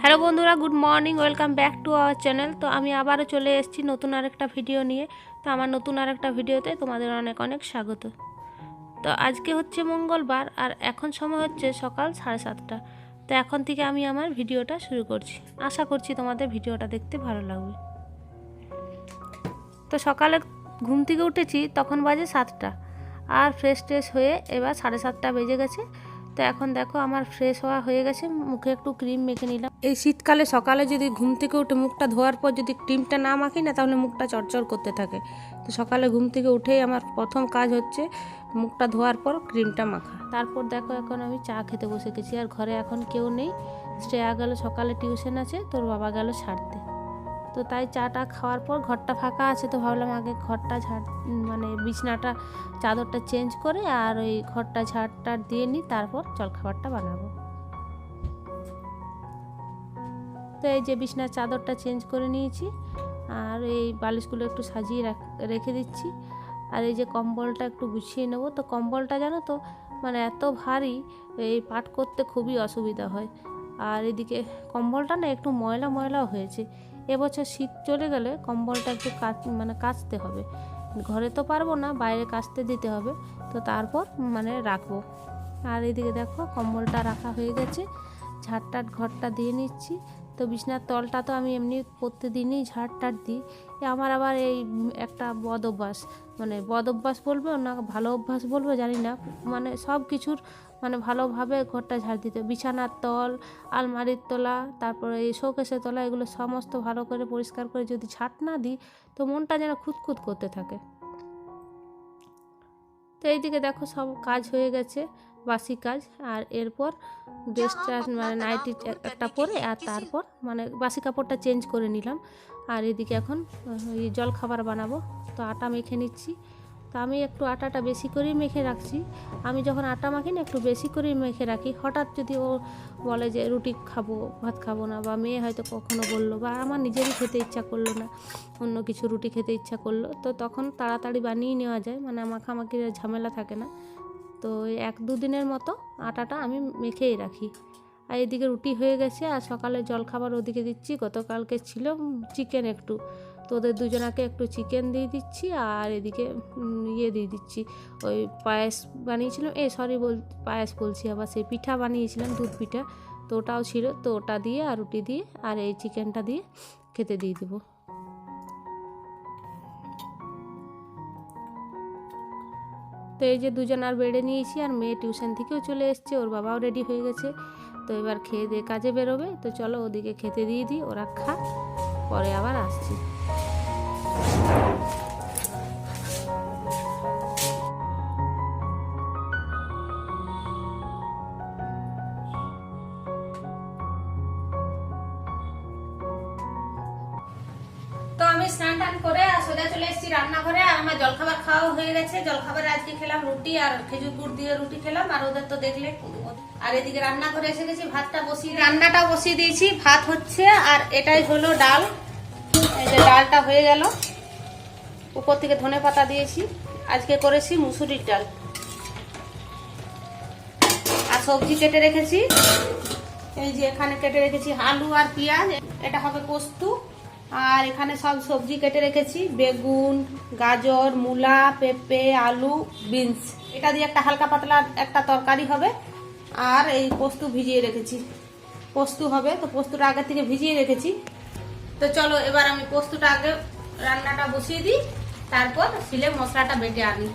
Hello বন্ধুরা, good morning, welcome back to our channel. তো আমি আবারও চলে এসেছি নতুন আরেকটা ভিডিও নিয়ে। তো আমার নতুন আরেকটা ভিডিওতে তোমাদের অনেক অনেক স্বাগত। তো আজকে হচ্ছে মঙ্গলবার আর এখন সময় হচ্ছে সকাল সাড়ে সাতটা। তো এখন থেকে আমি আমার ভিডিওটা শুরু করছি। আশা করছি তোমাদের ভিডিওটা দেখতে ভালো লাগবে। তো সকালে ঘুম থেকে উঠেছি তখন বাজে সাতটা। আর ফ্রেশ ট্রেশ হয়ে এবার সাড়ে সাতটা বেজে গেছে। তো এখন দেখো আমার ফ্রেশ হওয়া হয়ে গেছে মুখে একটু ক্রিম মেখে নিলাম। এই শীতকালে সকালে যদি ঘুম থেকে উঠে মুখটা ধোয়ার পর যদি ক্রিমটা না মাখি না তাহলে মুখটা চরচর করতে থাকে। তো সকালে ঘুম থেকে উঠেই আমার প্রথম কাজ হচ্ছে মুখটা ধোয়ার পর ক্রিমটা মাখা। তারপর দেখো এখন আমি চা খেতে বসে গেছি আর ঘরে এখন কেউ নেই। শ্রেয়া গেল সকালে টিউশন আছে তোর বাবা গেল ছাড়তে। তো তাই চাটা খাওয়ার পর ঘরটা ফাঁকা আছে তো ভাবলাম আগে ঘরটা ঝাড় মানে বিছনাটা, চাদরটা চেঞ্জ করে আর ওই ঘরটা ঝাড়টা দিয়ে নিই, তারপর জলখাবারটা বানাবো। তো এই যে বিছনার চাদরটা চেঞ্জ করে নিয়েছি, আর এই বালিশগুলো একটু সাজিয়ে রাখ- দিচ্ছি। আর এই যে কম্বলটা একটু গুছিয়ে নেব, তো কম্বলটা জানো তো মানে এত ভারী, এই পাট করতে খুবই অসুবিধা হয়। আর এদিকে কম্বলটা না একটু ময়লা ময়লাও হয়েছে। এবছর শীত চলে গেলে কম্বলটা একটু কাচ মানে কাচতে হবে। ঘরে তো পারব না, বাইরে কাচতে দিতে হবে। তো তারপর মানে রাখব। আর এদিকে দেখো, কম্বলটা রাখা হয়ে গেছে। ঝাড়টাট ঘরটা দিয়ে নিচ্ছি। তো বিছনার তলটা তো আমি এমনি প্রত্যেকদিনই ঝাড়টাট দিই। আমার আবার এই একটা বদ অভ্যাস। মানে বদ অভ্যাস বলব না, ভালো অভ্যাস বলব জানি না। মানে সব কিছুর মানে ভালোভাবে ঘরটা ঝাড় দিতে বিছানার তল আলমারির তলা তারপরে এই শোকেসের তলা এগুলো সমস্ত ভালো করে পরিষ্কার করে যদি ঝাঁট না দিই তো মনটা যেন খুঁতখুত করতে থাকে। তো এইদিকে দেখো সব কাজ হয়ে গেছে বাসি কাজ আর এরপর ড্রেসটা মানে নাইটি একটা পরে আর তারপর মানে বাসি কাপড়টা চেঞ্জ করে নিলাম। আর এদিকে এখন জল খাবার বানাবো। তো আটা মেখে নিচ্ছি। তো আমি একটু আটাটা বেশি করেই মেখে রাখছি। আমি যখন আটা মাখি না একটু বেশি করেই মেখে রাখি। হঠাৎ যদি ও বলে যে, রুটি খাব, ভাত খাব না, বা মেয়ে হয়তো কখনো বলল, বা আমার নিজেরই খেতে ইচ্ছা করল না, অন্য কিছু রুটি খেতে ইচ্ছা করল, তো তখন তাড়াতাড়ি বানিয়ে নেওয়া যায়। মানে মাখামাখির ঝামেলা থাকে না। তো এক দুদিনের মতো আটাটা আমি মেখেই রাখি। আর এদিকে রুটি হয়ে গেছে, আর সকালে জলখাবার ওদিকে দিচ্ছি। গতকালকে ছিল চিকেন একটু। তো ওদের দুজনাকে একটু চিকেন দিয়ে দিচ্ছি, আর এদিকে ইয়ে দিয়ে দিচ্ছি। ওই পায়েস বানিয়েছিলাম এ সরি বল, পায়েস বলছি আবার, সেই পিঠা বানিয়েছিলাম, দুধ পিঠা। তো ওটাও ছিল, তো ওটা দিয়ে, আর রুটি দিয়ে, আর এই চিকেনটা দিয়ে খেতে দিয়ে দেবো। তো এই যে দুজন আর বেড়ে নিয়েছি, আর মেয়ে টিউশন থেকেও চলে এসছে, ওর বাবাও রেডি হয়ে গেছে। তো এবার খেয়ে দিয়ে কাজে বেরোবে। তো চলো ওদিকে খেতে দিয়ে দিই, ওরা খা পরে আবার আসছি। আমি স্নান টান করে আর সোজা চলে এসেছি রান্নাঘরে। আর আমার জলখাবার খাওয়া হয়ে গেছে। জলখাবারে আজকে খেলাম রুটি আর খেজুর গুড় দিয়ে রুটি খেলাম। আর ওদের তো দেখলে আর এদিকে রান্নাঘরে এসে গেছি, ভাতটা বসিয়ে রান্নাটা বসিয়ে দিয়েছি, ভাত হচ্ছে, আর এটাই হলো ডাল। এই যে ডালটা হয়ে গেল। উপর থেকে ধনে পাতা দিয়েছি। আজকে করেছি মুসুরির ডাল। আর সবজি কেটে রেখেছি। এই যে এখানে কেটে রেখেছি আলু আর পেঁয়াজ। এটা হবে পোস্তু। আর এখানে সব সবজি কেটে রেখেছি। বেগুন, গাজর, মূলা, পেঁপে, আলু, বিনস। এটা দিয়ে একটা হালকা পাতলা একটা তরকারি হবে। আর এই পোস্ত ভিজিয়ে রেখেছি। পোস্ত হবে, তো পোস্তটা আগে থেকে ভিজিয়ে রেখেছি। তো চলো, এবার আমি পোস্তটা আগে রান্নাটা বসিয়ে দিই, তারপর শিলে মশলাটা বেটে আনি।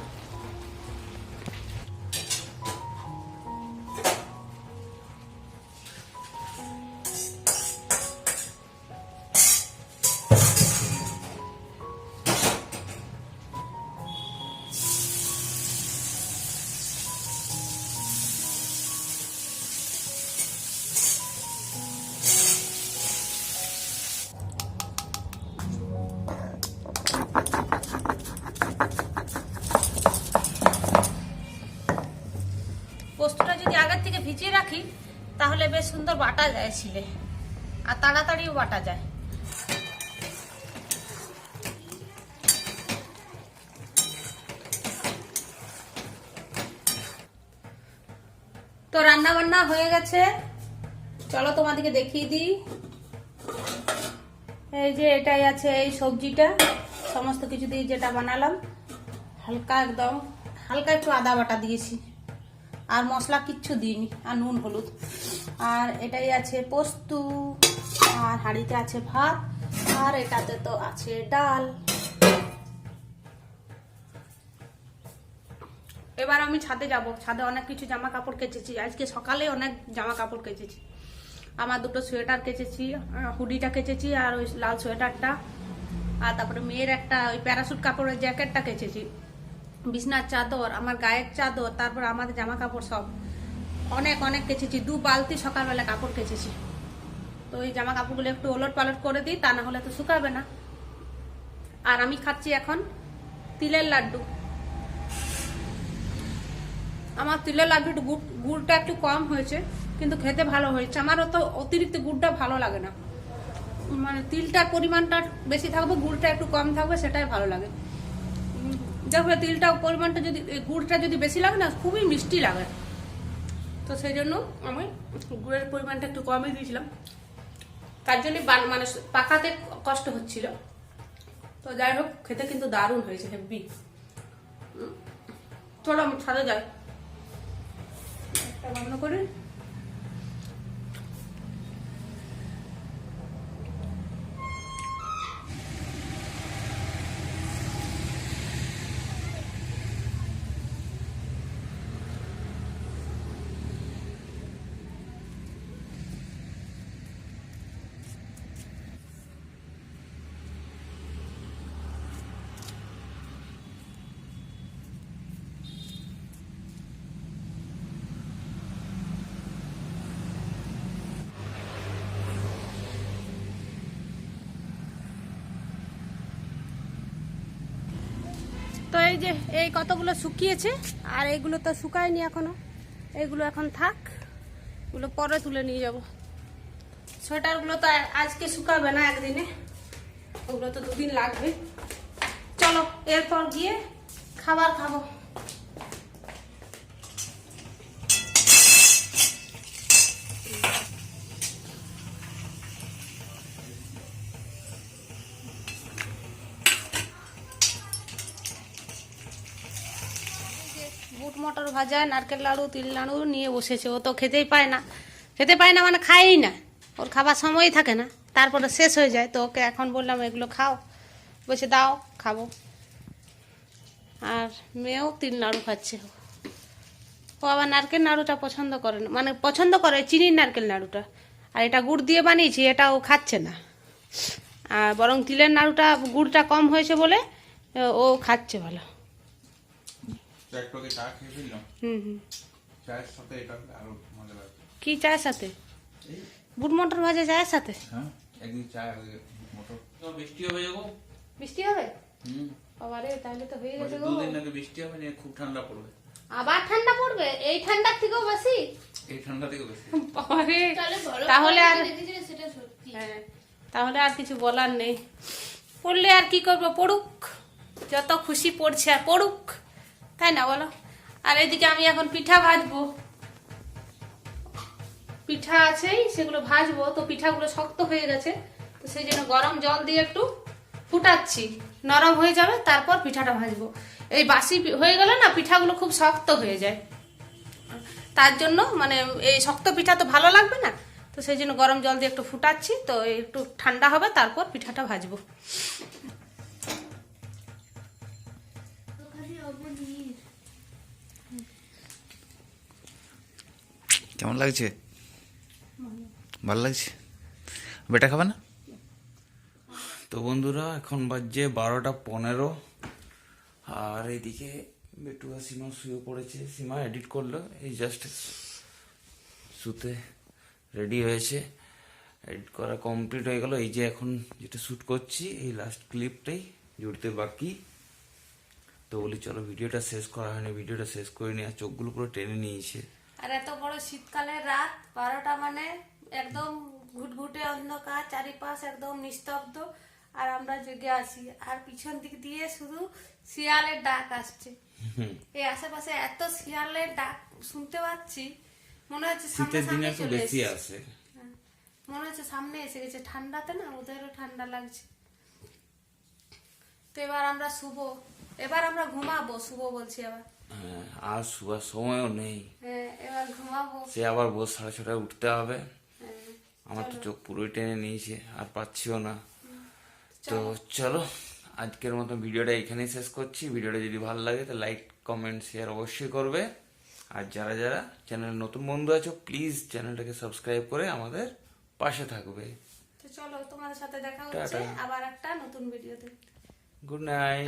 ভিজিয়ে রাখি, তাহলে বেশ সুন্দর বাটা যায় ছিলে আর তাড়াতাড়িও বাটা যায়। তো রান্না বান্না হয়ে গেছে। চলো তোমাদেরকে দেখিয়ে দিই। এই যে এটাই আছে এই সবজিটা। সমস্ত কিছু দিয়ে যেটা বানালাম, হালকা একদম, হালকা একটু আদা বাটা দিয়েছি। আর মশলা কিচ্ছু দিইনি, আর নুন, হলুদ। আর এটাই আছে পোস্ত, আর হাঁড়িতে আছে ভাত, আর এটাতে তো আছে ডাল। এবার আমি ছাদে যাব। ছাদে অনেক কিছু জামা কাপড় কেচেছি। আজকে সকালে অনেক জামা কাপড় কেচেছি। আমার দুটো সোয়েটার কেচেছি হুডিটা কেচেছি আর ওই লাল সোয়েটারটা। আর তারপরে মেয়ের একটা ওই প্যারাসুট কাপড়ের জ্যাকেটটা কেচেছি। বিছনার চাদর, আমার গায়ের চাদর, তারপর আমাদের জামা কাপড় সব। অনেক অনেক কেচেছি। দু বালতি সকালবেলা কাপড় কেচেছি। তো এই জামা কাপড়গুলো একটু ওলট পালট করে দিই, তা না হলে তো শুকাবে না। আর আমি খাচ্ছি এখন তিলের লাড্ডু। আমার তিলের লাড্ডুটা গুড়, গুড়টা একটু কম হয়েছে, কিন্তু খেতে ভালো হয়েছে। আমারও তো অতিরিক্ত গুড়টা ভালো লাগে না। মানে তিলটার পরিমাণটা বেশি থাকবে, গুড়টা একটু কম থাকবে, সেটাই ভালো লাগে। উম, দেখবে তিলটা পরিমাণটা যদি গুড়টা যদি বেশি লাগে না খুবই মিষ্টি লাগে। তো সেই জন্য আমি গুড়ের পরিমাণটা একটু কমই দিয়েছিলাম। তার জন্য মানে পাকাতে কষ্ট হচ্ছিল। তো যাই হোক খেতে কিন্তু দারুণ হয়েছে হেব্বি। চলো আমি ছাদে যাই। বন্ধ করি। যে এই কতগুলো শুকিয়েছে, আর এইগুলো তো শুকায়নি এখনও। এগুলো এখন থাক, এগুলো পরে তুলে নিয়ে যাব। সোয়েটারগুলো তো আজকে শুকাবে না একদিনে, ওগুলো তো দুদিন লাগবে। চলো, এরপর গিয়ে খাবার খাব বুট মটর ভাজা, নারকেল লাড়ু, তিল লাড়ু নিয়ে বসেছে। ও তো খেতেই পায় না। খেতে পায় না মানে খায়ই না। ওর খাবার সময়ই থাকে না। তারপরে শেষ হয়ে যায়। তো ওকে এখন বললাম, এগুলো খাও। বলছে, দাও, খাব। আর মেয়েও তিল নাড়ু খাচ্ছে। ও আবার নারকেল নাড়ুটা পছন্দ করে না। মানে পছন্দ করে চিনির নারকেল নাড়ুটা আর এটা গুড় দিয়ে বানিয়েছি, এটা ও খাচ্ছে না। আর বরং তিলের নাড়ুটা গুড়টা কম হয়েছে বলে ও খাচ্ছে ভালো। এক চা খেয়ে ফেললাম হুম হুম চায়ের সাথে এটা আরও মজা লাগবে কি চায়ের সাথে বুট মটর ভাজা চায়ের সাথে হ্যাঁ একদিন চা মোটর বৃষ্টি হবে যাব বৃষ্টি হবে হুম বাবারে তাহলে তো হয়ে গেছে গো দুদিন আগে বৃষ্টি হবে না খুব ঠান্ডা পড়বে আবার ঠান্ডা পড়বে এই ঠান্ডার থেকেও বেশি এই ঠান্ডা থেকে বেশি বাবারে তাহলে আর হ্যাঁ তাহলে আর কিছু বলার নেই পড়লে আর কি করব পড়ুক যত খুশি পড়ছে আর পড়ুক তাই না বলো? আর এদিকে আমি এখন পিঠা ভাজবো। পিঠা আছেই, সেগুলো ভাজবো। তো পিঠাগুলো শক্ত হয়ে গেছে, তো সেই জন্য গরম জল দিয়ে একটু ফুটাচ্ছি। নরম হয়ে যাবে, তারপর পিঠাটা ভাজবো। এই বাসি হয়ে গেলে না পিঠাগুলো খুব শক্ত হয়ে যায়। তার জন্য মানে এই শক্ত পিঠা তো ভালো লাগবে না, তো সেই জন্য গরম জল দিয়ে একটু ফুটাচ্ছি, তো একটু ঠান্ডা হবে, তারপর পিঠাটা ভাজবো। কেমন লাগছে? ভালো। লাগছে? বেটা খাবে না? তো বন্ধুরা এখন বাজছে বারোটা পনেরো। আর এইদিকে বেটুয়া সীমা শুয়ে পড়েছে। সীমা এডিট করল। এই জাস্ট শুতে রেডি হয়েছে। এডিট করা কমপ্লিট হয়ে গেল। এই যে এখন যেটা শ্যুট করছি এই লাস্ট ক্লিপটাই জুড়তে বাকি। তো বলি চলো ভিডিওটা শেষ করা হয়নি। ভিডিওটা শেষ করে নিয়ে আর চোখগুলো পুরো টেনে নিয়েছে। আর এত বড় শীতকালের রাত বারোটা মানে একদম ঘুটঘুটে অন্ধকার চারিপাশ একদম নিস্তব্ধ আর আমরা জেগে আছি। আর পিছন দিক দিয়ে শুধু শিয়ালের ডাক আসছে। এই আশেপাশে এত শিয়ালের ডাক শুনতে পাচ্ছি মনে হচ্ছে সামনে শীতের দিনে সামনে একটু চলে বেশি। আসে হ্যাঁ, মনে হচ্ছে সামনে এসে গেছে। ঠান্ডাতে না ওদেরও ঠান্ডা লাগছে। তো এবার আমরা শুভ এবার আমরা ঘুমাবো শুভ বলছি আবার। আর শুয়ার সময়ও নেই। সে আবার ভোর সাড়ে ছটায় উঠতে হবে। আমার তো চোখ পুরোই টেনে নিয়েছে আর পাচ্ছিও না। তো চলো। আজকের মতো ভিডিওটা এখানেই শেষ করছি। ভিডিওটা যদি ভালো লাগে তো লাইক কমেন্ট শেয়ার অবশ্যই করবে। আর যারা যারা চ্যানেল নতুন বন্ধু আছো প্লিজ চ্যানেলটাকে সাবস্ক্রাইব করে আমাদের পাশে থাকবে। চলো তোমাদের সাথে দেখা হচ্ছে আবার একটা নতুন ভিডিওতে। Good night.